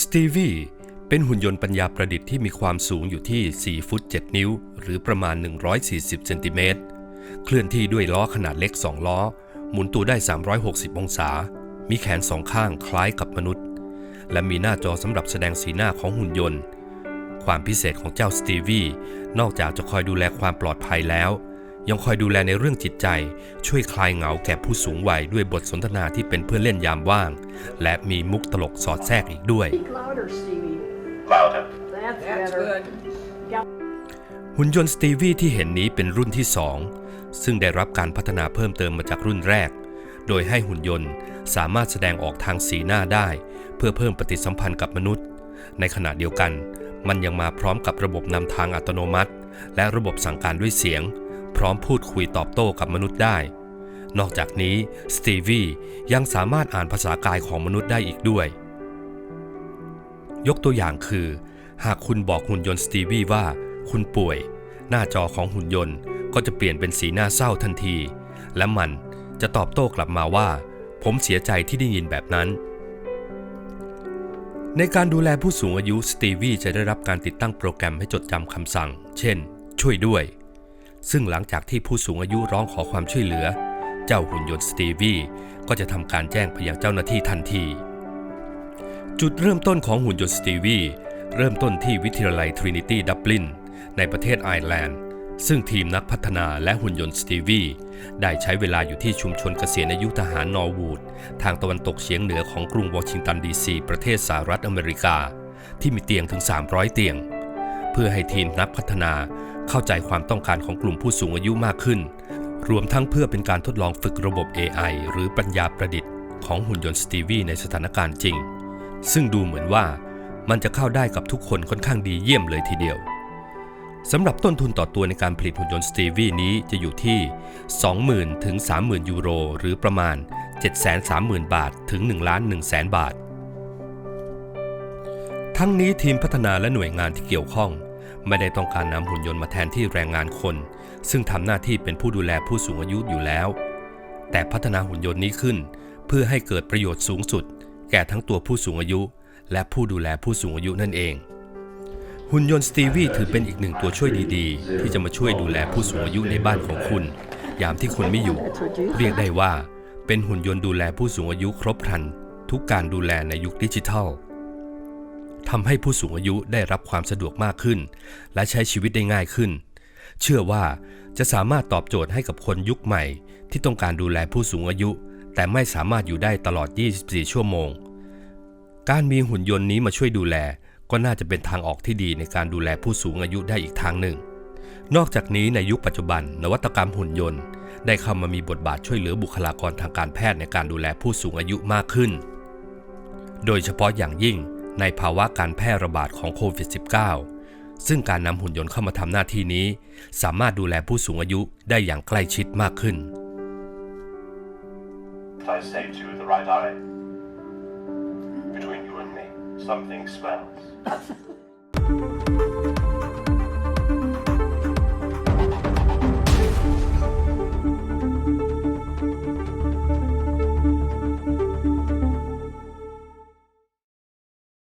สตีวีเป็นหุ่นยนต์ปัญญาประดิษฐ์ที่มีความสูงอยู่ที่ 4 ฟุต 7 นิ้ว หรือประมาณ 140 เซนติเมตร เคลื่อนที่ด้วยล้อขนาดเล็ก 2 ล้อ หมุนตัวได้ 360 องศา มีแขนสองข้างคล้ายกับมนุษย์ และมีหน้าจอสำหรับแสดงสีหน้าของหุ่นยนต์ ความพิเศษของเจ้าสตีวีนอกจากจะคอยดูแลความปลอดภัยแล้ว ยังคอยดูแลในเรื่องจิตใจ ช่วยคลายเหงาแก่ผู้สูงวัยด้วยบทสนทนาที่เป็นเพื่อนเล่นยามว่าง และมีมุกตลกสอดแทรกอีกด้วย Speak louder, Stevie. Louder. That's, That's better. good. หุ่นยนต์สตีวีที่เห็นนี้เป็นรุ่นที่ 2 ซึ่งได้รับการพัฒนาเพิ่มเติมมาจากรุ่นแรก โดยให้หุ่นยนต์สามารถแสดงออกทางสีหน้าได้ เพื่อเพิ่มปฏิสัมพันธ์กับมนุษย์ ในขณะเดียวกัน มันยังมาพร้อมกับระบบนำทางอัตโนมัติ และระบบสั่งการด้วยเสียงพ ร้อมพูดคุยตอบโต้กับมนุษย์ได้ นอกจากนี้สตีวียังสามารถอ่านภาษากายของมนุษย์ได้อีกด้วย ยกตัวอย่างคือ หากคุณบอกหุ่นยนต์สตีวีว่า คุณป่วย หน้าจอของหุ่นยนต์ก็จะเปลี่ยนเป็นสีหน้าเศร้าทันที และมันจะตอบโต้กลับมาว่า ผมเสียใจที่ได้ยินแบบนั้น ในการดูแลผู้สูงอายุสตีวีจะได้รับการติดตั้งโปรแกรมให้จดจำคำสั่ง เช่น ช่วยด้วย ซึ่งหลังจากที่ผู้สูงอายุร้องขอความช่วยเหลือ เจ้าหุ่นยนต์สตีวีก็จะทำการแจ้งไปยังเจ้าหน้าที่ทันที จุดเริ่มต้นของหุ่นยนต์สตีวีเริ่มต้นที่วิทยาลัยทรินิตี้ดับลินในประเทศไอร์แลนด์ ซึ่งทีมนักพัฒนาและหุ่นยนต์สตีวีได้ใช้เวลาอยู่ที่ชุมชนเกษียณอายุทหารนอร์วูด ทางตะวันตกเฉียงเหนือของกรุงวอชิงตันดีซีประเทศสหรัฐอเมริกา ที่มีเตียงถึง 300 เตียง เพื่อให้ทีมนักพัฒนา เข้าใจความต้องการของกลุ่มผู้สูงอายุมากขึ้น รวมทั้งเพื่อเป็นการทดลองฝึกระบบ AI หรือปัญญาประดิษฐ์ของหุ่นยนต์สตีวีในสถานการณ์จริง ซึ่งดูเหมือนว่ามันจะเข้าได้กับทุกคนค่อนข้างดีเยี่ยมเลยทีเดียวสำหรับต้นทุนต่อตัวในการผลิตหุ่นยนต์สตีวีนี้จะอยู่ที่ 20,000 ถึง 30,000 ยูโร หรือประมาณ 730,000 บาทถึง 1 ล้าน1แสนบาท ทั้งนี้ทีมพัฒนาและหน่วยงานที่เกี่ยวข้อง ไม่ได้ต้องการนำหุ่นยนต์มาแทนที่แรงงานคน ซึ่งทำหน้าที่เป็นผู้ดูแลผู้สูงอายุอยู่แล้ว แต่พัฒนาหุ่นยนต์นี้ขึ้น เพื่อให้เกิดประโยชน์สูงสุด แก่ทั้งตัวผู้สูงอายุ และผู้ดูแลผู้สูงอายุนั่นเอง หุ่นยนต์สตีวีถือเป็นอีกหนึ่งตัวช่วยดีๆ ที่จะมาช่วยดูแลผู้สูงอายุในบ้านของคุณ ยามที่คุณไม่อยู่ เรียกได้ว่า เป็นหุ่นยนต์ดูแลผู้สูงอายุครบครันทุกการดูแลในยุคดิจิทัล ทำให้ผู้สูงอายุได้รับความสะดวกมากขึ้น และใช้ชีวิตได้ง่ายขึ้น เชื่อว่าจะสามารถตอบโจทย์ให้กับคนยุคใหม่ ที่ต้องการดูแลผู้สูงอายุ แต่ไม่สามารถอยู่ได้ตลอด 24 ชั่วโมง การมีหุ่นยนต์นี้มาช่วยดูแล ก็น่าจะเป็นทางออกที่ดีในการดูแลผู้สูงอายุได้อีกทางหนึ่ง นอกจากนี้ในยุคปัจจุบัน นวัตกรรมหุ่นยนต์ ได้เข้ามามีบทบาทช่วยเหลือบุคลากรทางการแพทย์ในการดูแลผู้สูงอายุมากขึ้น โดยเฉพาะอย่างยิ่ง ในภาวะการแพร่ระบาดของโควิด -19 ซึ่งการนำหุ่นยนต์เข้ามาทำหน้าที่นี้ สามารถดูแลผู้สูงอายุได้อย่างใกล้ชิดมากขึ้น I say to the right eye. Between you and me, something smells.